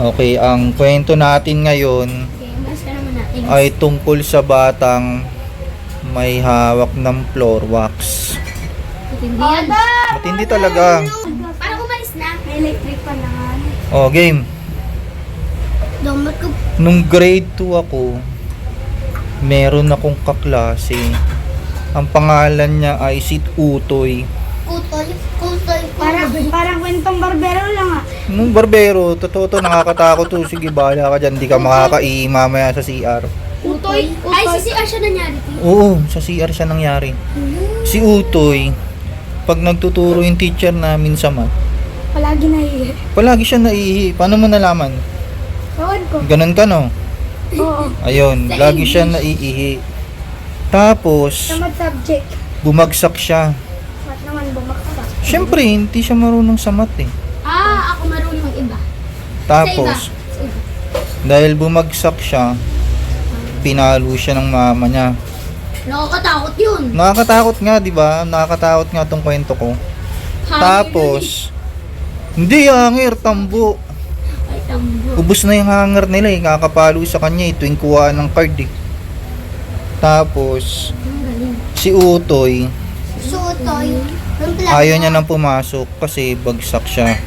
Okay, ang kwento natin ngayon naman ay tungkol sa batang may hawak ng floor wax. Matindi yan. Matindi talaga. Parang umalis na. May electric pa na nga. Oh, game. Nung grade 2 ako, meron akong kaklase. Ang pangalan niya ay si Utoy. Kutoy. Parang, parang kwentong barbero lang ah. Nung barbero, totoo to, nakakatakot to. Sige, bahala ka dyan. Di ka makakai mamaya sa CR. Utoy. Ay, si CR siya nangyari. Oo, sa CR siya nangyari. Si Utoy, pag nagtuturo yung teacher namin sa math, Palagi naiihi. palagi siya naihi. Paano mo nalaman? Ewan ko. Ganun ka, no? Oo. Ayun, Sa lagi siya naiihi. Tapos, Sa math subject. bumagsak siya. Naman bumaksak. Siyempre, hindi siya marunong sa math eh. Ah, ako marunong iba. Tapos, Sa iba. dahil bumagsak siya, pinalo siya ng mama niya. Nakakatakot yun. Nakakatakot nga, di ba? Nakakatakot nga tong kwento ko. Hangin Tapos, hindi hangir, tambo. yun eh. Ay, tambo. Ubus na yung hanger nila eh. Kakapalo sa kanya eh. Tuwing kuha ng card eh. Tapos, Ang galing. si Utoy, Suotoy. ayaw niya nang pumasok kasi bagsak siya.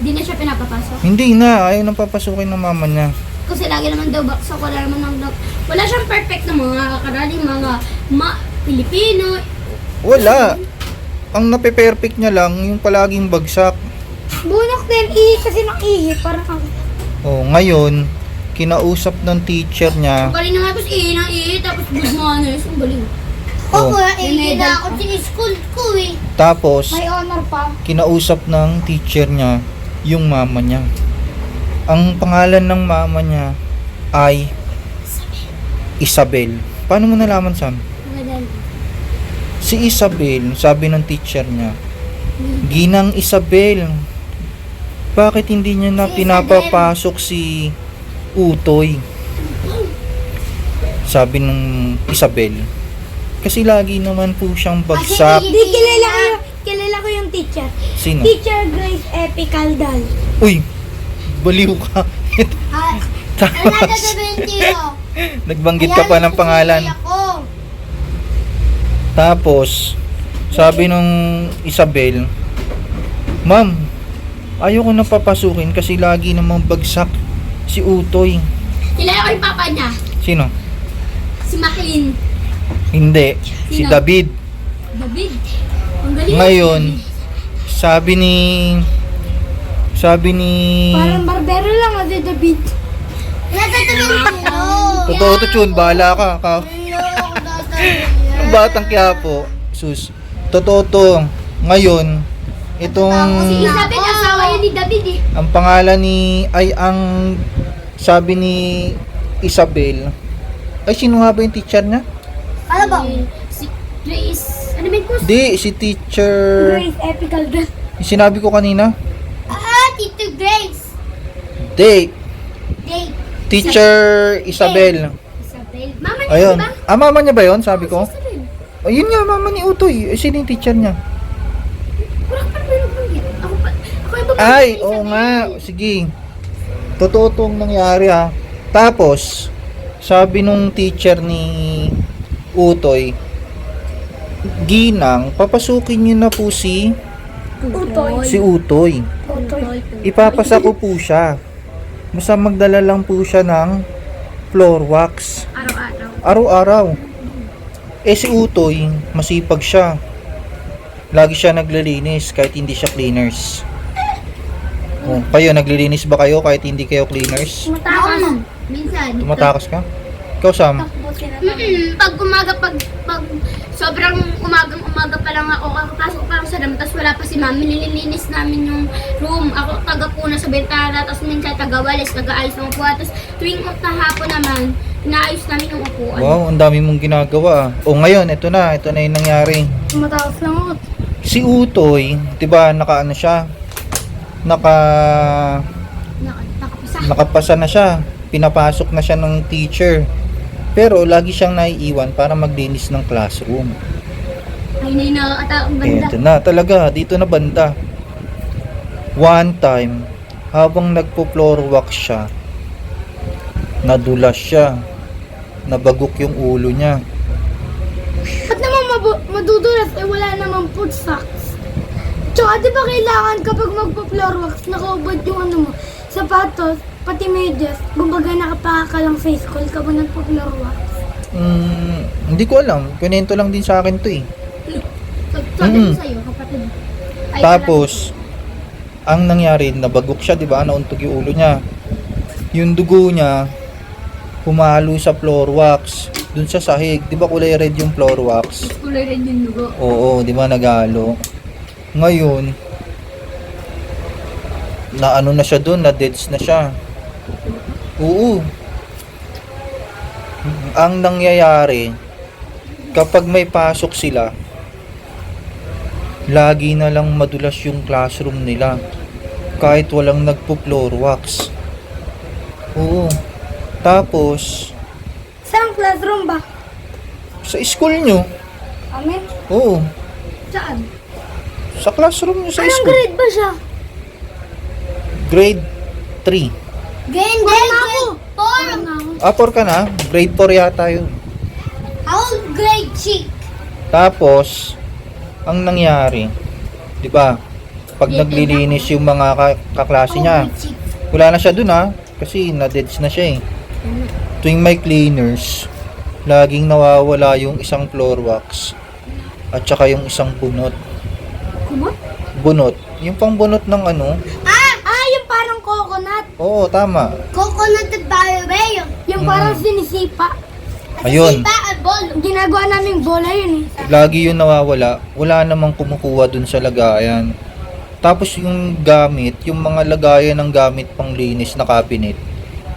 Hindi na siya pinapapasok. Hindi na, ayaw nang papasukin ng mama niya. Kasi lagi naman daw baksak. Wala naman ng Wala siyang perfect na mga kakarali, mga ma Pilipino. Wala. Ang nape-perfect niya lang, yung palaging bagsak. Bunak din ihi kasi nang ihi. Parang ako. Oh, ngayon, kinausap ng teacher Ang niya. galing na nga, tapos ihi ng ihi, tapos good manners. Ang galing. Oh, ihi na ako sa school ko eh. tapos, May honor pa. kinausap ng teacher niya yung mama niya. Ang pangalan ng mama niya ay Isabel. Paano mo nalaman, Sam? Madali. Si Isabel, sabi ng teacher niya, Ginang Isabel, bakit hindi niya na Si pinapapasok si Utoy? Sabi ng Isabel. Kasi lagi naman po siyang bagsak. Kasi Di kilala ko yung, kilala ko yung teacher. Sino? Teacher Grace Epi Caldal. Uy, baliw ka. Ay, Tapos, Tiro. nagbanggit ka pa ng pangalan. Ako. Tapos, sabi nung Isabel, Ma'am, ayoko na papasukin kasi lagi namang bagsak si Utoy. Kilala ko yung papa niya. Sino? Si Maclean. Hindi, si Sino? David. David. Ang galing. Ngayon, sabi ni sabi ni Parang barbero lang ah, si David. Natatabi ko. Totoo to chun, bahala ka. ka. Yung batang Quiapo, sus. Totoo to. Ngayon, itong Si Isabel, asawa yun ni David eh. ang pangalan ni ay ang sabi ni Isabel ay sino nga ba yung teacher niya? Ano ba? Si Grace. Ano ba yung? Di, si teacher Grace Epi Caldal. yung sinabi ko kanina. Ah, Tito Grace. Di, Dave. teacher Isabel. Isabel. Mama niya, Ayun. di ba? Ah, mama niya ba yon Sabi ko. Ayun nga, mama ni Utoy. Eh, sino yung teacher niya? Wala ka pa rin nabanggit. Ako pa. Ako yung babae Ay, ni oo Isabel. nga. Sige. Totoo tong nangyari ha. Tapos, sabi nung teacher ni Utoy, Ginang, papasukin niyo na po si Utoy. si Utoy. Utoy. Ipapasa ko po siya. Basta magdala lang po siya ng floor wax. Araw-araw. Araw-araw. Eh si Utoy, masipag siya. Lagi siya naglilinis kahit hindi siya cleaners. Oh, kayo, naglilinis ba kayo kahit hindi kayo cleaners? Tumatakas. Minsan. Tumatakas ka? Ikaw, Sam? Mm-mm. Pag umaga, pag, pag sobrang umagang umaga pa lang ako, kakapasok pa lang sa dam, tapos wala pa si mami, nililinis namin yung room. Ako taga puna sa bintana, tapos minsan taga walis, taga ayos ng upuan. Tapos tuwing hapon naman, inaayos namin yung upuan. Wow, ang dami mong ginagawa. O ngayon, ito na. Ito na yung nangyari. Tumatakas lang ako. Si Utoy, 'di ba, naka ano siya? Naka Naka, nakapisa. nakapasa na siya. Pinapasok na siya ng teacher. Pero lagi siyang naiiwan para maglinis ng classroom. Ay, na Eh, banda. ito na talaga, dito na banda. One time, habang nagpo-floor wax siya, nadulas siya, nabagok yung ulo niya. Ba't naman madudulas eh wala namang food socks? Tsaka di ba kailangan kapag magpa-floor wax, nakaubad yung ano mo, sapatos, pati medyas, kumbaga nakapaka ka lang sa school kapag nagpa-floor wax. Mm, hindi ko alam, kunento lang din sa akin to eh. Sabi Mm. sa'yo, kapatid. Ay, Tapos, ang nangyari, nabagok siya, di ba? Nauntog yung ulo niya. Yung dugo niya, humalo sa floor wax. Dun sa sahig, di ba kulay red yung floor wax? Kulay rin yung dugo. Oo, di ba nagalo? Ngayon, na ano na siya dun, na deads na siya. Oo. Ang nangyayari, kapag may pasok sila, lagi na lang madulas yung classroom nila. Kahit walang nagpo-floor wax. Oo. Tapos, Saan classroom ba? sa school nyo, Amin? oo, Saan? sa classroom nyo sa Anong school. grade ba siya? Grade 3. Parang ako. Ah, 4 ka na? Grade 4 yata yun. Ako grade 6. Tapos, ang nangyari, di ba? Pag naglilinis yung mga ka- kaklase niya, wala na siya dun ha, kasi na-deads na siya eh. Tuwing may cleaners, laging nawawala yung isang floor wax at saka yung isang bunot. Kumot? Bunot. Yung pang bunot ng ano? Ah! Ah, yung parang coconut. Oo, tama. Coconut at barrel. Yung Mm. parang sinisipa. Ayun. Sipa at ball. Ginagawa namin bola yun eh. lagi yun nawawala, wala namang kumukuha dun sa lagayan. Tapos yung gamit, yung mga lagayan ng gamit pang linis na cabinet,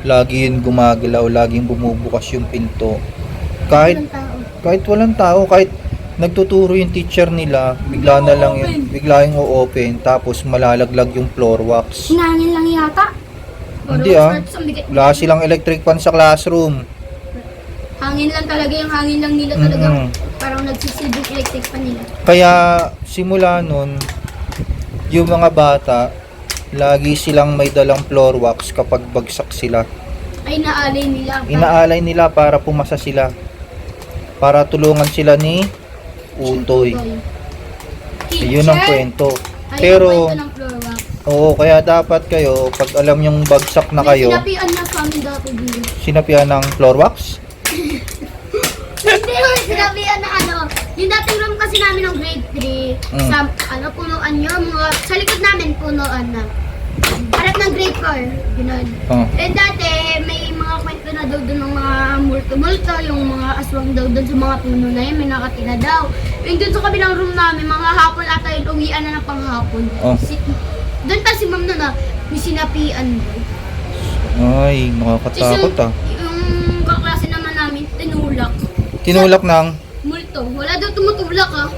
lagi yun gumagalaw, laging bumubukas yung pinto. Kahit kahit walang tao, kahit nagtuturo yung teacher nila, bigla na lang yun, bigla yung o-open, tapos malalaglag yung floor wax. Hinangin lang yata. Hindi ah, wala silang electric fan sa classroom. Hangin lang talaga yung hangin lang nila talaga. Mm-mm. Parang nagsisilbing electric pa nila. Kaya simula nun, yung mga bata, lagi silang may dalang floor wax kapag bagsak sila. Ay naalay nila. Inaalay nila para pumasa sila. Para tulungan sila ni Utoy. Yun ang kwento. Pero, Ay, wax. Oo, kaya dapat kayo, pag alam yung bagsak na kayo, sinapian na sa amin dati dito. sinapian ng floor wax? Hindi sinabihan na ano. Yung dating room kasi namin ng grade 3, Mm. sa ano, punuan nyo, mga, sa likod namin punuan na. Harap ng grade 4, gano'n. Oh. Eh dati, may mga kwento na daw doon ng mga multo-multo, yung mga aswang daw doon sa mga puno na yun, may nakatira daw. Yung doon sa kabilang room namin, mga hapon ata yun, uwian na ng panghapon. Oh. Si, doon pa si ma'am na na, may sinapian daw. Ay, nakakatakot ah. yung kaklase naman namin, tinulak. Tinulak ng, Multo. Wala daw tumutulak ah.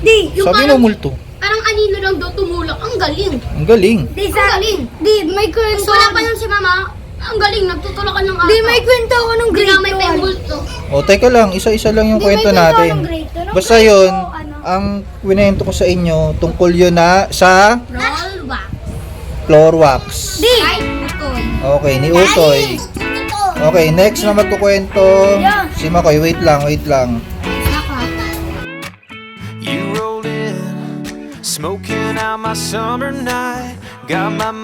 Di. Yung sabi parang, ng multo. parang anino lang daw tumulak. Ang galing. Ang galing. Di Ang sa... galing. Di, may kwento. wala pa yun si mama. Ang galing. Nagtutulakan ng Di, may kwento ako nung grade Ginamay pa yung 12. multo. O, teka lang, isa-isa lang yung Di, may kwento kwento natin. grade no? Basta yun, ano? ang kwento ko sa inyo, tungkol yun na sa Roll. Floor wax. Di. Ay, utoy. Okay, ni Utoy. Okay, next na magkukwento. Si Makoy, wait lang, wait lang. You rolled in, smoking out my summer night. Got my mind.